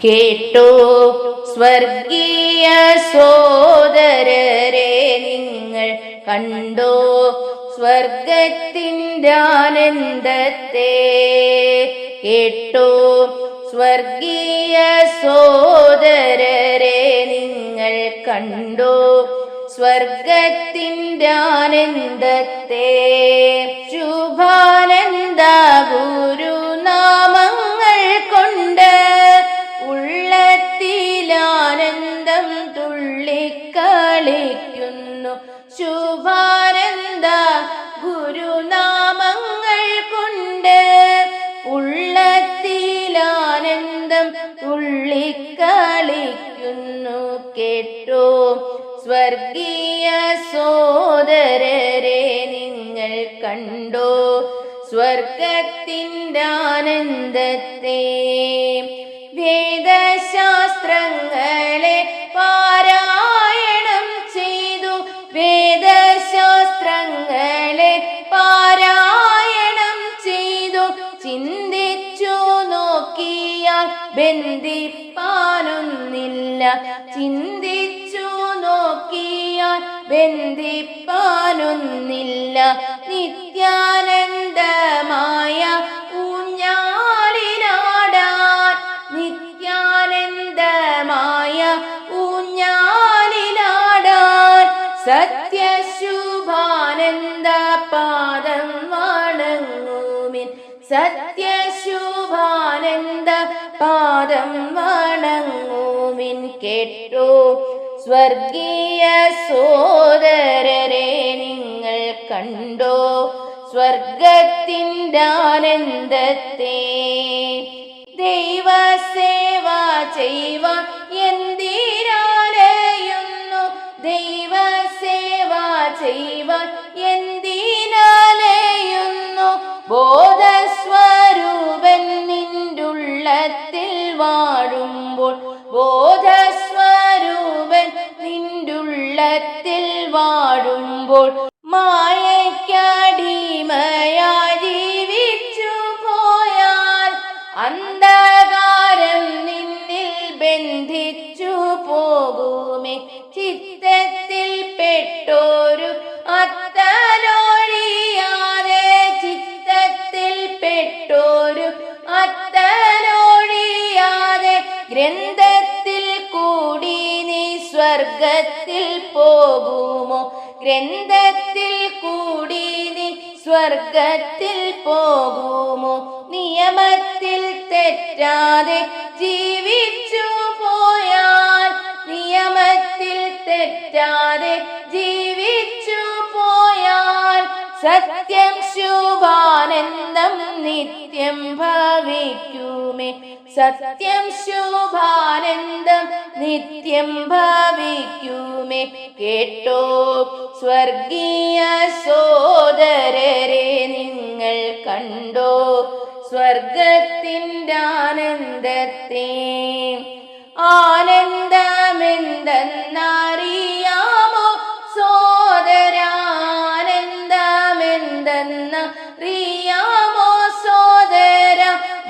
കേട്ടോ സ്വർഗീയ സോദരരെ നിങ്ങൾ കണ്ടോ സ്വർഗത്തിന്റെ ആനന്ദത്തെ കേട്ടോ സ്വർഗീയ സോദരരെ നിങ്ങൾ കണ്ടോ സ്വർഗത്തിന്റെ ആനന്ദത്തെ ഉള്ളത്തിലാനന്ദം തുള്ളിക്കളിക്കുന്നു. ശുഭാനന്ദ ഗുരുനാമങ്ങൾ കൊണ്ട് ഉള്ളത്തിലാനന്ദം തുള്ളിക്കളിക്കുന്നു. കേട്ടോ സ്വർഗീയ സോദരരെ നിങ്ങൾ കണ്ടോ? സ്വർഗത്തിന്റെ ആനന്ദത്തെ വേദശാസ്ത്രങ്ങളെ പാരായണം ചെയ്തു. വേദശാസ്ത്രങ്ങളെ പാരായണം ചെയ്തു. ചിന്തിച്ചു നോക്കിയാൽ ബന്ധിപ്പാനൊന്നില്ല. ചിന്തിച്ചു നോക്കിയാൽ ബന്ധിപ്പാനൊന്നില്ല ഊഞ്ഞാലിലാടാൻ സത്യശുഭാനന്ദ പാദം വണങ്ങൂമിൻ. സത്യശുഭാനന്ദ പാദം വണങ്ങൂമിൻ കേട്ടോ. സ്വർഗീയ സോദരരെ നിങ്ങൾ കണ്ടോ. സ്വർഗത്തിന്റെ ആനന്ദത്തെ ദൈവസേവ ചെയ്യുവാൻ ചെയ്യുവാൻ എന്തിനാലെയുന്നു? ബോധസ്വരൂപൻ നിന്റുള്ളത്തിൽ വാഴുമ്പോൾ ബോധസ്വരൂപൻ നിന്റുള്ളത്തിൽ വാഴുമ്പോൾ മായയ്ക്കടിമയാ ജീവിച്ചു പോയാൽ അന്ധകാരം സ്വർഗത്തിൽ പോകുമോ? ഗ്രന്ഥത്തിൽ കൂടി നീ സ്വർഗത്തിൽ പോകുമോ? നിയമത്തിൽ തെറ്റാതെ ജീവിച്ചു പോയാൽ നിയമത്തിൽ തെറ്റാതെ ജീവിച്ചു പോയാൽ സത്യം ശുഭാനന്ദം നിത്യം ഭവിക്കുമേ. സത്യം ശുഭാനന്ദം നിത്യം ഭവിക്കുമേ. കേട്ടോ സ്വർഗീയ സോദരരെ നിങ്ങൾ കണ്ടോ? സ്വർഗത്തിന്റെ ആനന്ദത്തെ ആനന്ദമെന്തെന്നറിയാമോ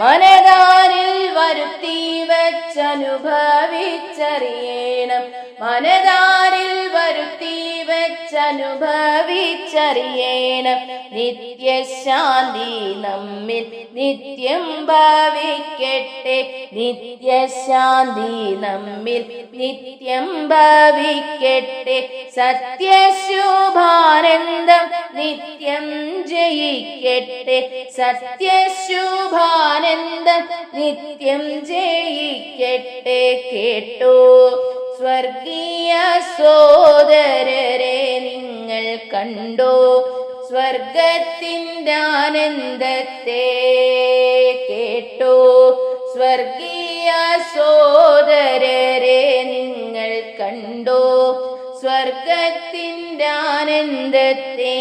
മനതാരിൽ വരുത്തി വെച്ചനുഭവിച്ചറിയണം. മനതാരിൽ വരുത്തി വെച്ചനുഭവിച്ചറിയണം. നിത്യശാന്തി നമ്മിൽ നിത്യം ഭവിക്കട്ടെ. നിത്യശാന്തി നമ്മിൽ നിത്യം ഭവിക്കട്ടെ. സത്യശുഭാനന്ദം നിത്യം ജയിക്കട്ടെ. സത്യശുഭാനന്ദം നിത്യം ജയിക്കട്ടെ കേട്ടോ. സ്വർഗീയ സോദരരെ നിങ്ങൾ കണ്ടോ. സ്വർഗത്തിന്റെ ആനന്ദത്തെ കേട്ടോ. സ്വർഗീയ സോദരരെ നിങ്ങൾ കണ്ടോ. സ്വർഗത്തിന്റെ ആനന്ദത്തെ